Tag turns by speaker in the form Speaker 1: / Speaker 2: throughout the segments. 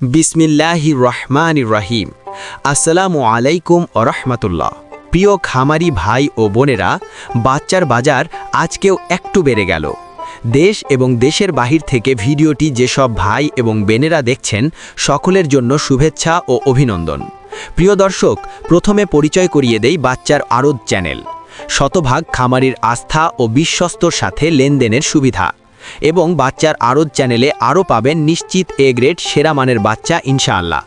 Speaker 1: বিসমিল্লাহি রহমান রাহিম। আসসালামু আলাইকুম ও রহমতুল্লাহ। প্রিয় খামারি ভাই ও বোনেরা, বাচ্চার বাজার আজকেও একটু বেড়ে গেল। দেশ এবং দেশের বাহির থেকে ভিডিওটি যেসব ভাই এবং বেনেরা দেখছেন, সকলের জন্য শুভেচ্ছা ও অভিনন্দন। প্রিয় দর্শক, প্রথমে পরিচয় করিয়ে দেই বাচ্চার আরদ চ্যানেল। শতভাগ খামারির আস্থা ও বিশ্বস্তর সাথে লেনদেনের সুবিধা। এবং বাচ্চার আরদ চ্যানেলে আরও পাবেন নিশ্চিত এ গ্রেড সেরা মানের বাচ্চা, ইনশাআল্লাহ।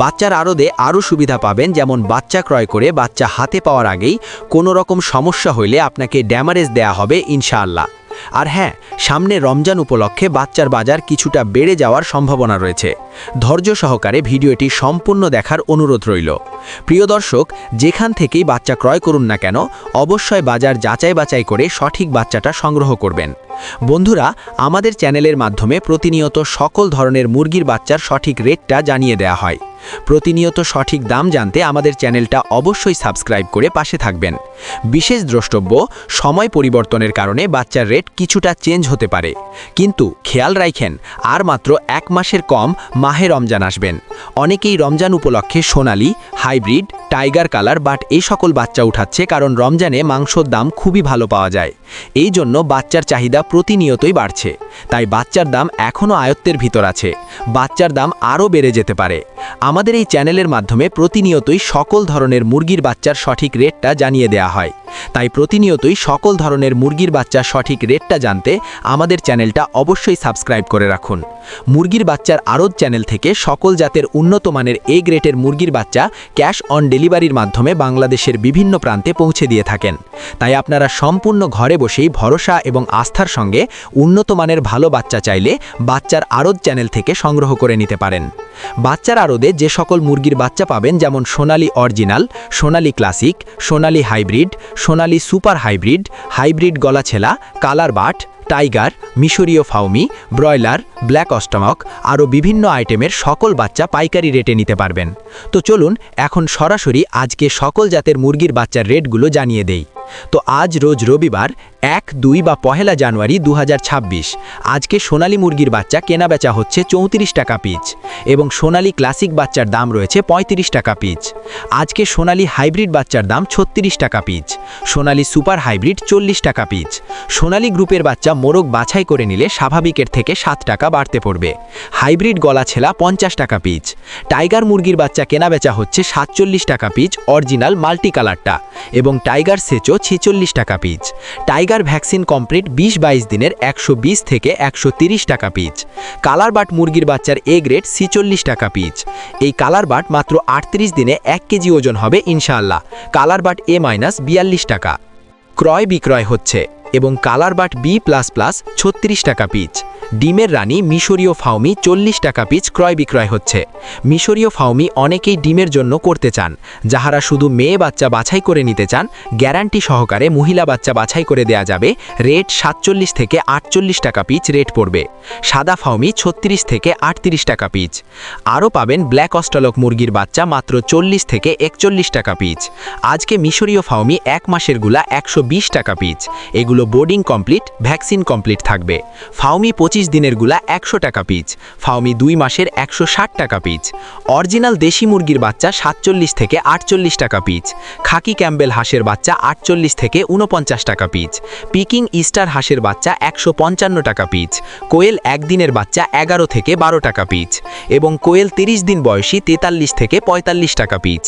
Speaker 1: বাচ্চার আরদে আরও সুবিধা পাবেন যেমন বাচ্চা ক্রয় করে বাচ্চা হাতে পাওয়ার আগেই কোনো রকম সমস্যা হইলে আপনাকে ড্যামারেজ দেয়া হবে, ইনশাআল্লাহ। আর হ্যাঁ সামনে রমজান উপলক্ষে বাচ্চার বাজার কিছুটা বেড়ে যাওয়ার সম্ভাবনা রয়েছে। ধৈর্য সহকারে ভিডিওটি সম্পূর্ণ দেখার অনুরোধ রইল। প্রিয় দর্শক, যেখান থেকেই বাচ্চা ক্রয় করুন না কেন, অবশ্যই বাজার যাচাই বাছাই করে সঠিক বাচ্চাটা সংগ্রহ করবেন। বন্ধুরা, আমাদের চ্যানেলের মাধ্যমে প্রতিনিয়ত সকল ধরনের মুরগির বাচ্চার সঠিক রেটটা জানিয়ে দেওয়া হয়। প্রতিনিয়ত সঠিক দাম জানতে আমাদের চ্যানেলটা অবশ্যই সাবস্ক্রাইব করে পাশে থাকবেন। বিশেষ দ্রষ্টব্য, সময় পরিবর্তনের কারণে বাচ্চার রেট কিছুটা চেঞ্জ হতে পারে। কিন্তু খেয়াল রাখেন আর মাত্র এক মাসের কম মাহে রমজান আসবেন। অনেকেই রমজান উপলক্ষে Sonali, hybrid, tiger colour but এই সকল বাচ্চা উঠাচ্ছে কারণ রমজানে মাংসর দাম খুবই ভালো পাওয়া যায়। এই জন্য বাচ্চার চাহিদা প্রতিনিয়তই বাড়ছে। তাই বাচ্চার দাম এখনও আয়ত্তের ভিতর আছে। বাচ্চার দাম আরও বেড়ে যেতে পারে। আমাদের এই চ্যানেলের মাধ্যমে প্রতিনিয়তই সকল ধরনের মুরগির বাচ্চার সঠিক রেটটা জানিয়ে দেওয়া হয়। তাই প্রতিনিয়তই সকল ধরনের মুরগির বাচ্চার সঠিক রেটটা জানতে আমাদের চ্যানেলটা অবশ্যই সাবস্ক্রাইব করে রাখুন। মুরগির বাচ্চার আরদ চ্যানেল থেকে সকল জাতের উন্নত মানের এ গ্রেটের মুরগির বাচ্চা ক্যাশ অন ডেলিভারির মাধ্যমে বাংলাদেশের বিভিন্ন প্রান্তে পৌঁছে দিয়ে থাকেন। তাই আপনারা সম্পূর্ণ ঘরে বসেই ভরসা এবং আস্থার সঙ্গে উন্নত মানের ভালো বাচ্চা চাইলে বাচ্চার আরদ চ্যানেল থেকে সংগ্রহ করে নিতে পারেন। বাচ্চার আরদে যে সকল মুরগির বাচ্চা পাবেন, যেমন Sonali original, Sonali classic, Sonali hybrid, Sonali super hybrid hybrid গলাছেলা colour but, tiger, মিশরীয় ফাউমি, ব্রয়লার, ব্ল্যাক অস্টমক আরও বিভিন্ন আইটেমের সকল বাচ্চা পাইকারি রেটে নিতে পারবেন। তো চলুন এখন সরাসরি আজকে সকল জাতের মুরগির বাচ্চার রেটগুলো জানিয়ে দেই। তো আজ রোজ রবিবার, এক, দুই বা পহেলা জানুয়ারি দু হাজার ছাব্বিশ। আজকে সোনালী মুরগির বাচ্চা কেনা বেচা হচ্ছে চৌত্রিশ টাকা পিচ এবং সোনালী ক্লাসিক বাচ্চার দাম রয়েছে ৩৫ টাকা পিচ। আজকে সোনালী হাইব্রিড বাচ্চার দাম ছত্রিশ টাকা পিচ। সোনালী সুপার হাইব্রিড চল্লিশ টাকা পিচ। সোনালী গ্রুপের বাচ্চা মোরগ বাছাই করে নিলে স্বাভাবিকের থেকে সাত টাকা বাড়তে পড়বে। হাইব্রিড গলা ছেলা পঞ্চাশ টাকা পিচ। টাইগার মুরগির বাচ্চা কেনা বেচা হচ্ছে সাতচল্লিশ টাকা পিচ অরিজিনাল মাল্টি কালারটা এবং টাইগার ছেচল্লিশ টাকা পিচ। টাইগার ভ্যাকসিন কমপ্লিট বিশ বাইশ দিনের একশো বিশ থেকে একশো টাকা পিচ। কালার বাট মুরগির বাচ্চার এ গ্রেড ছিচল্লিশ টাকা পিচ। এই কালার বাট মাত্র আটত্রিশ দিনে এক কেজি ওজন হবে, ইনশাআল্লাহ। কালার বাট এ মাইনাস বিয়াল্লিশ টাকা। ক্রয় বিক্রয় হচ্ছে এবং colour but B plus plus ছত্রিশ টাকা পিচ। ডিমের রানী মিশরীয় ফাউমি চল্লিশ টাকা পিচ ক্রয় বিক্রয় হচ্ছে। মিশরীয় ফাউমি অনেকেই ডিমের জন্য করতে চান। যাহারা শুধু মেয়ে বাচ্চা বাছাই করে নিতে চান, গ্যারান্টি সহকারে মহিলা বাচ্চা বাছাই করে দেয়া যাবে। রেট সাতচল্লিশ থেকে আটচল্লিশ টাকা পিচ রেট পড়বে। সাদা ফাউমি ছত্রিশ থেকে আটত্রিশ টাকা পিচ আরও পাবেন ব্ল্যাক অস্টলক মুরগির বাচ্চা মাত্র চল্লিশ থেকে একচল্লিশ টাকা পিচ আজকে মিশরীয় ফাউমি এক মাসেরগুলা একশো বিশ টাকা পিচ এগুলো বোর্ডিং কমপ্লিট, ভ্যাকসিন কমপ্লিট থাকবে। ফাউমি পঁচিশ দিনেরগুলা একশো টাকা পিচ ফাউমি দুই মাসের একশো ষাট টাকা পিচ। অরিজিনাল দেশি মুরগির বাচ্চা সাতচল্লিশ থেকে আটচল্লিশ টাকা পিচ। খাকি ক্যাম্বেল হাঁসের বাচ্চা আটচল্লিশ থেকে উনপঞ্চাশ টাকা পিচ। পিকিং ইস্টার হাঁসের বাচ্চা একশো পঞ্চান্ন টাকা পিচ। কোয়েল একদিনের বাচ্চা এগারো থেকে বারো টাকা পিচ। এবং কোয়েল তিরিশ দিন বয়সী তেতাল্লিশ থেকে পঁয়তাল্লিশ টাকা পিচ।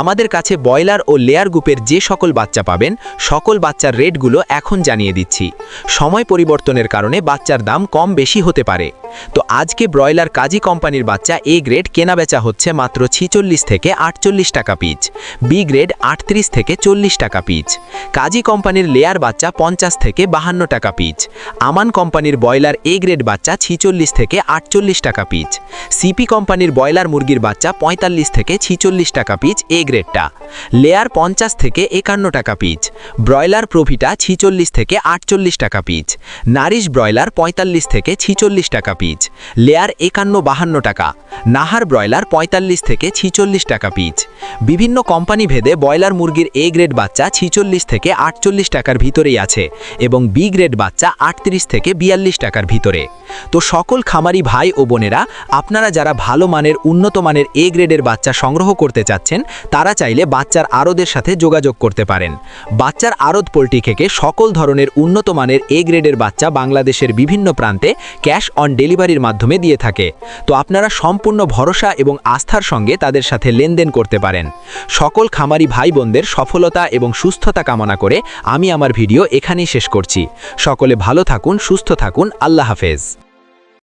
Speaker 1: আমাদের কাছে ব্রয়লার ও লেয়ার গ্রুপের যে সকল বাচ্চা পাবেন, সকল বাচ্চার রেটগুলো এখন জানিয়ে দিচ্ছি। সময় পরিবর্তনের কারণে বাচ্চার দাম কম বেশি হতে পারে। তো আজকে ব্রয়লার কাজী কোম্পানির বাচ্চা এ গ্রেড কেনাবেচা হচ্ছে মাত্র ছিচল্লিশ থেকে আটচল্লিশ টাকা পিচ, বি গ্রেড আটত্রিশ থেকে চল্লিশ টাকা পিচ, কাজী কোম্পানির লেয়ার বাচ্চা পঞ্চাশ থেকে বাহান্ন টাকা পিচ, আমান কোম্পানির ব্রয়লার এ গ্রেড বাচ্চা ছিচল্লিশ থেকে আটচল্লিশ টাকা পিচ, সিপি কোম্পানির ব্রয়লার মুরগির বাচ্চা পঁয়তাল্লিশ থেকে ছিচল্লিশ টাকা পিচ এ গ্রেডটা, লেয়ার পঞ্চাশ থেকে একান্ন টাকা পিচ, ব্রয়লার প্রভিটা ছিচল্লিশ থেকে আটচল্লিশ টাকা পিচ, নারিশ ব্রয়লার পঁয়তাল্লিশ থেকে ছিচল্লিশ টাকা পিচ। লেয়ার একান্ন বাহান্ন টাকা। নাহার ব্রয়লার পঁয়তাল্লিশ থেকে ছিচল্লিশ টাকা পিচ। বিভিন্ন কোম্পানি ভেদে ব্রয়লার মুরগির এ গ্রেড বাচ্চা ছিচল্লিশ থেকে আটচল্লিশ টাকার ভিতরেই আছে এবং বি গ্রেড বাচ্চা আটত্রিশ থেকে বিয়াল্লিশ টাকার ভিতরে। তো সকল খামারি ভাই ও বোনেরা, আপনারা যারা ভালো মানের, উন্নত মানের এ গ্রেডের বাচ্চা সংগ্রহ করতে চাচ্ছেন, তারা চাইলে বাচ্চার আড়দের সাথে যোগাযোগ করতে পারেন। বাচ্চার আড়ত পোলট্রি থেকে সকল ধরনের উন্নত মানের এ গ্রেডের বাচ্চা বাংলাদেশের বিভিন্ন প্রান্তে ক্যাশ অন ডেলিভারির মাধ্যমে দিয়ে থাকে। তো আপনারা সম্পূর্ণ ভরসা এবং আস্থার সঙ্গে তাদের সাথে লেনদেন করতে পারেন। সকল খামারি ভাই বোনদের সফলতা এবং সুস্থতা কামনা করে আমি আমার ভিডিও এখানেই শেষ করছি। সকলে ভালো থাকুন, সুস্থ থাকুন, আল্লাহ হাফেজ।